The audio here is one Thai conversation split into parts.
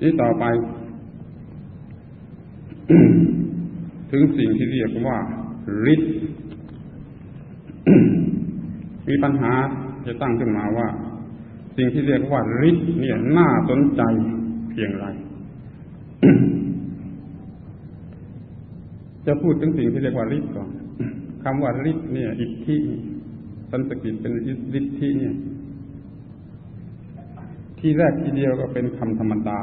นี่ต่อไป ถึงสิ่งที่เรียกว่าฤทธิ์มีปัญหาจะตั้งขึ้นมาว่า สิ่งที่เรียกว่าฤทธิ์เนี่ย น่าสนใจเพียงไร จะพูดถึงสิ่งที่เรียกว่าฤทธิ์ก่อนคำว่าฤทธิ์เนี่ย อิทธิสันสกิตเป็นฤทธิเนี่ย ที่แรกทีเดียวก็เป็นคำธรรมดา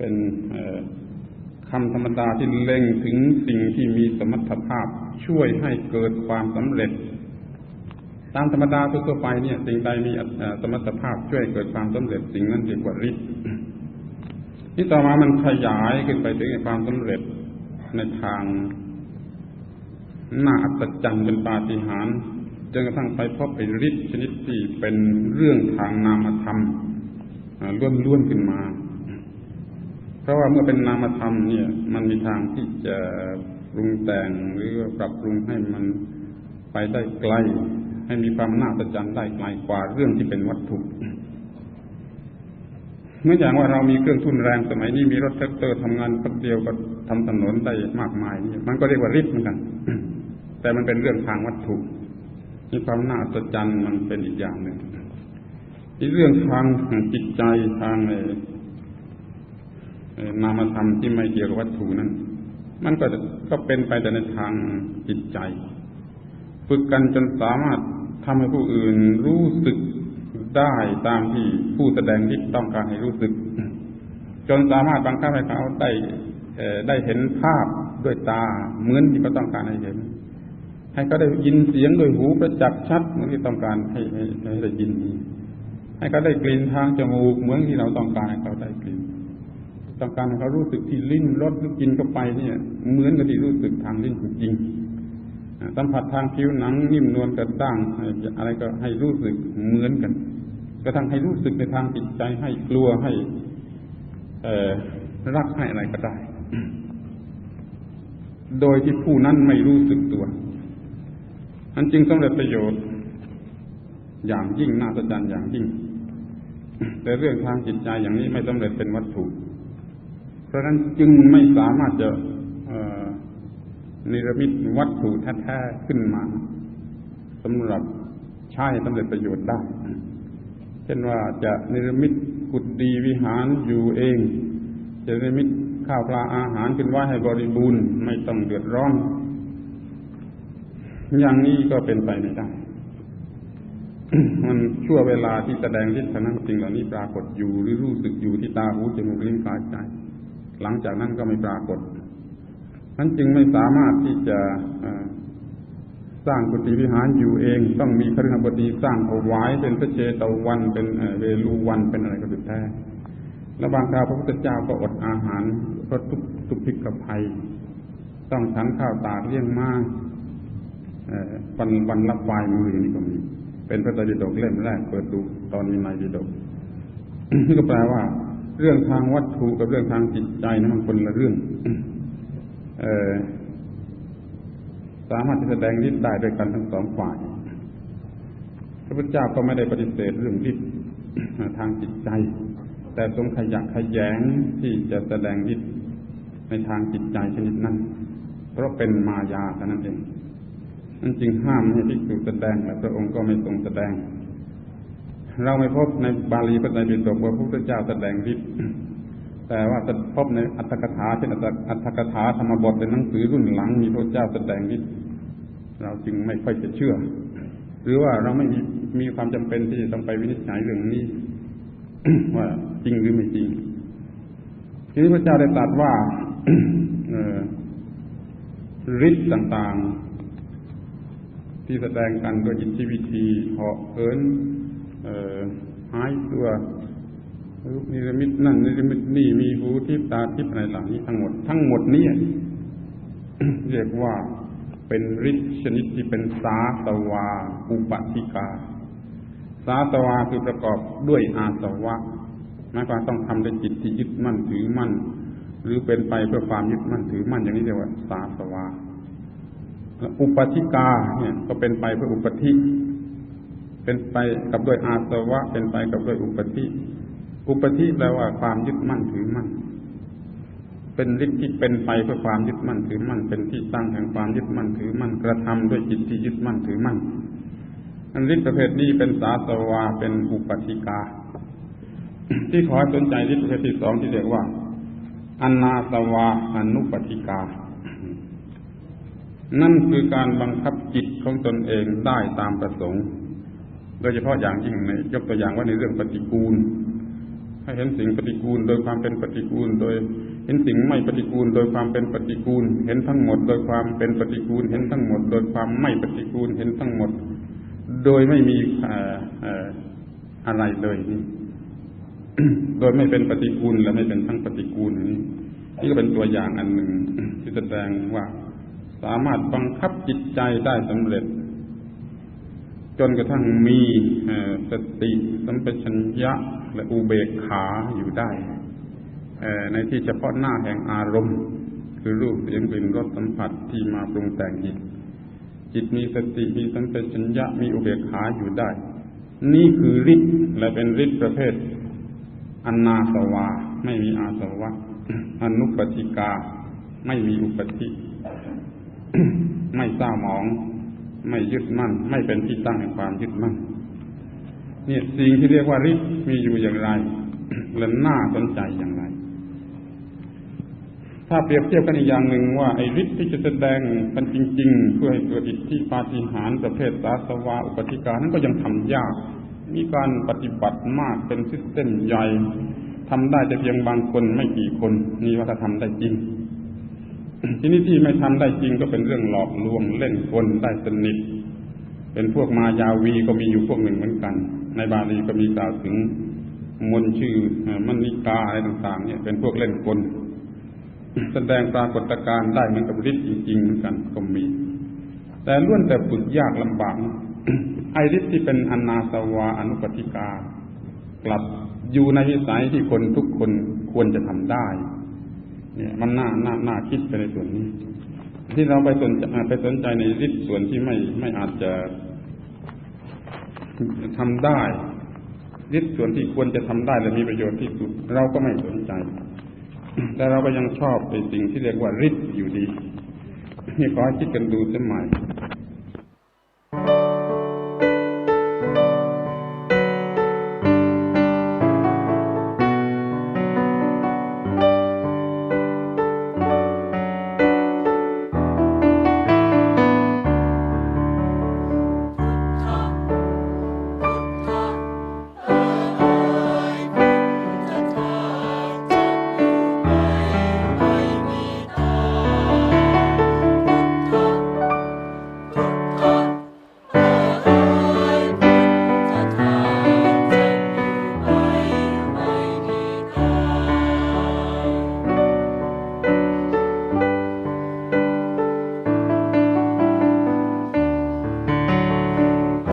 เป็นคำธรรมดาที่เล็งถึงสิ่งที่มีสมรรถภาพช่วยให้เกิดความสำเร็จ ตามธรรมดาทั่วไปเนี่ย สิ่งใดมีสมรรถภาพช่วยเกิดความสำเร็จสิ่งนั้นเรียกว่าฤทธิ์ที่ต่อมามันขยายขึ้นไปถึงความสำเร็จในทางน่าอัศจรรย์เป็นปาฏิหาริย์จนกระทั่งไปพบเป็นฤทธิ์ชนิดที่เป็นเรื่องทางนามธรรมล้วนๆขึ้นมา ราะว่าเมื่อเป็นนามธรรมเนี่ย มันมีทางที่จะปรุงแต่งหรือปรับปรุงให้มันไปได้ไกล ให้มีความน่าอัศจรรย์ได้ไกลกว่าเรื่องที่เป็นวัตถุเมื่ออย่างว่าเรามีเครื่องทุนแรงสมัยนี้มีรถแท็กเตอร์ทำงานแป๊บเดียวก็ทำถนนได้มากมายนี่มันก็เรียกว่าฤทธิ์เหมือนกัน แต่มันเป็นเรื่องทางวัตถุมีความน่าอัศจรรย์มันเป็นอีกอย่างหนึ่งอีเรื่องทางจิตใจทาง นามธรรมที่ไม่เกี่ยวกับวัตถุนั้น มันก็ก็เป็นไปแต่ในทางจิตใจ ฝึกกันจนสามารถทำให้ผู้อื่นรู้สึกได้ตามที่ผู้แสดงที่ต้องการให้รู้สึก จนสามารถบังคับให้เขาได้ได้เห็นภาพด้วยตาเหมือนที่เขาต้องการให้เห็น ให้เขาได้ยินเสียงโดยหูประจักษ์ชัดเหมือนที่ต้องการให้ให้ได้ยิน ให้เขาได้กลิ่นทางจมูกเหมือนที่เราต้องการให้เขาได้กลิ่น ต้องการให้เขารู้สึกที่ลิ้นรสหรือกินเข้าไปเนี่ย เหมือนกับที่รู้สึกทางลิ้นจริงสัมผัสทางผิวหนังนิ่มนวลกระด้างอะไรก็ให้รู้สึกเหมือนกัน กระทั่งให้รู้สึกในทางจิตใจให้กลัวให้รักให้อะไรก็ได้ โดยที่ผู้นั้นไม่รู้สึกตัวอันจึงสำเร็จประโยชน์ อย่างยิ่งน่าสะใจอย่างยิ่ง แต่เรื่องทางจิตใจอย่างนี้ไม่สำเร็จเป็นวัตถุ เพราะนั้นจึงไม่สามารถจะนิรมิตวัตถุแท้ๆขึ้นมาสำหรับใช้สำเร็จประโยชน์ได้ เช่นว่าจะนิรมิตกุฏดีวิหารอยู่เอง จะนิรมิตข้าวปลาอาหารขึ้นไว้ให้บริบูรณ์ไม่ต้องเดือดร้อน อย่างนี้ก็เป็นไปไม่ได้ มันชั่วเวลาที่แสดงทิศนั้นสิ่งเหล่านี้ปรากฏอยู่หรือรู้สึกอยู่ที่ตาหูจมูกลิ้นกายใจ หลังจากนั้นก็ไม่ปรากฏนั้นจึงไม่สามารถที่จะสร้างกุฏิวิหารอยู่เอง ต้องมีครหบดีสร้างเอาไว้เป็นพระเจตวัน เป็นเวลูวันเป็นอะไรก็สุดแท้แล้วบางคราวพระพุทธเจ้าก็อดอาหารเพราะทุกทุกพิกภัย ต้องฉันข้าวตาเลี้ยงมากวันวันรับวายมืออย่างนี้ก็มี เป็นพระไตรปิฎกเล่มแรกเปิดดูตอนมีในปิฎกนี่ก็แปลว่า เรื่องทางวัตถุกับเรื่องทางจิตใจนั้นมันคนละเรื่องสามารถจะแสดงฤทธิ์ได้ด้วยกันทั้งสองฝ่าย พระพุทธเจ้าก็ไม่ได้ปฏิเสธเรื่องฤทธิ์ทางจิตใจ แต่ทรงขยักขยงที่จะแสดงฤทธิ์ในทางจิตใจชนิดนั้น เพราะเป็นมายาเท่านั้นเองนั่นจึงห้ามให้ภิกษุแสดงแต่พระองค์ก็ไม่ทรงแสดง เราไม่พบในบาลีพระไตรปิฎกว่าพระพุทธเจ้าแสดงฤทธิ์แต่ว่าจะพบในอัตถกถาเช่นอัตถกถาธรรมบทเป็นหนังสือรุ่นหลังมีพระเจ้าแสดงนิดเราจึงไม่ค่อยจะเชื่อ หรือว่าเราไม่มีมีความจำเป็นที่จะต้องไปวินิจฉัยเรื่องนี้ ว่าจริงหรือไม่จริง ทีนี้พระเจ้าได้ตรัสว่าฤทธิ์ต่าง ๆ ที่แสดงกันโดยอิทธิวิธีเหาะเอิน หายตัวนิรมิตนั่นนิรมิตนี่มีหูทิพตาทิพอะไรหลังนี้ทั้งหมดทั้งหมดนี้เรียกว่าเป็นฤทธิ์ชนิดที่เป็นสาสวาอุปติกา สาสวาคือประกอบด้วยอาสวะหมายความต้องทำด้วยจิตที่ยึดมั่นถือมั่น หรือเป็นไปเพื่อความยึดมั่นถือมั่นอย่างนี้เรียกว่าสาสวาอุปติกาเนี่ย ก็เป็นไปเพื่ออุปธิ เป็นไปกับด้วยอาสวะ เป็นไปกับด้วยอุปธิ อุปธิแปลว่าความยึดมั่นถือมั่น เป็นฤทธิ์ที่เป็นไปเพื่อความยึดมั่นถือมั่น เป็นที่ตั้งแห่งความยึดมั่นถือมั่น กระทำด้วยจิตที่ยึดมั่นถือมั่น อันฤทธิ์ประเภทนี้เป็นสาสวาเป็นอุปธิกา ที่ขอให้สนใจฤทธิ์ประเภทที่สองที่เรียกว่าอนาสวาอนุปธิกา นั่นคือการบังคับจิตของตนเองได้ตามประสงค์ โดยเฉพาะอย่างยิ่งในยกตัวอย่างว่าในเรื่องปฏิกูล ให้เห็นสิ่งปฏิกูลโดยความเป็นปฏิกูล โดย เห็นสิ่งไม่ปฏิกูล โดยความเป็นปฏิกูล เห็นทั้งหมด โดยความเป็นปฏิกูล เห็นทั้งหมด โดยความไม่ปฏิกูล เห็นทั้งหมด โดยไม่มีอะไรเลยนี่โดยไม่เป็นปฏิกูลและไม่เป็นทั้งปฏิกูลนี้นี่ก็เป็นตัวอย่างอันหนึ่งที่แสดงว่าสามารถบังคับจิตใจได้สำเร็จ จนกระทั่งมีสติสัมปชัญญะและอุเบกขาอยู่ได้ ในที่เฉพาะหน้าแห่งอารมณ์ คือรูปเสียงกลิ่นรสสัมผัสที่มาปรุงแต่งจิต จิตมีสติมีสัมปชัญญะมีอุเบกขาอยู่ได้ นี่คือฤทธิ์และเป็นฤทธิ์ประเภทอันนาสวา ไม่มีอาสวะอนุปติกา ไม่มีอุปธิไม่เศร้าหมอง ไม่ยึดมั่น ไม่เป็นที่ตั้งแห่งความยึดมั่นเนี่ยสิ่งที่เรียกว่าฤทธิ์มีอยู่อย่างไรและน่าสนใจอย่างไร ถ้าเปรียบเทียบกันอีกอย่างหนึ่งว่าไอ้ฤทธิ์ที่จะแสดงกันจริง ๆ เพื่อให้เกิดอิทธิปาฏิหาริย์ประเภทสาสวาอุปธิกานั้นก็ยังทำยาก มีการปฏิบัติมากเป็นซิสเต็มใหญ่ทำได้แต่เพียงบางคนไม่กี่คน นี่ว่าถ้าทำได้จริง ทีนี้ที่ไม่ทำได้จริงก็เป็นเรื่องหลอกลวงเล่นกลได้สนิท เป็นพวกมายาวีก็มีอยู่พวกหนึ่งเหมือนกัน ในบาลีก็มีกล่าวถึงมนชื่อมณิกาอะไรต่างๆ เนี่ย เป็นพวกเล่นกลแสดงปรากฏการณ์ได้เหมือนกับฤทธิ์จริงๆเหมือนกันก็มี แต่ล้วนแต่ฝึกยากลำบากไอฤทธิ์ที่เป็นอนาสวาอนุปติกากลับอยู่ในวิสัยที่คนทุกคนควรจะทำได้ มันน่าน่าน่าคิดไปในส่วนนี้ ที่เราไปสนไปสนใจในฤทธิ์ส่วนที่ไม่ไม่อาจจะทำได้ฤทธิ์ส่วนที่ควรจะทำได้และมีประโยชน์ที่สุด เราก็ไม่สนใจ แต่เราก็ยังชอบในสิ่งที่เรียกว่าฤทธิ์อยู่ดีนี่ขอคิดกันดูสักหน่อย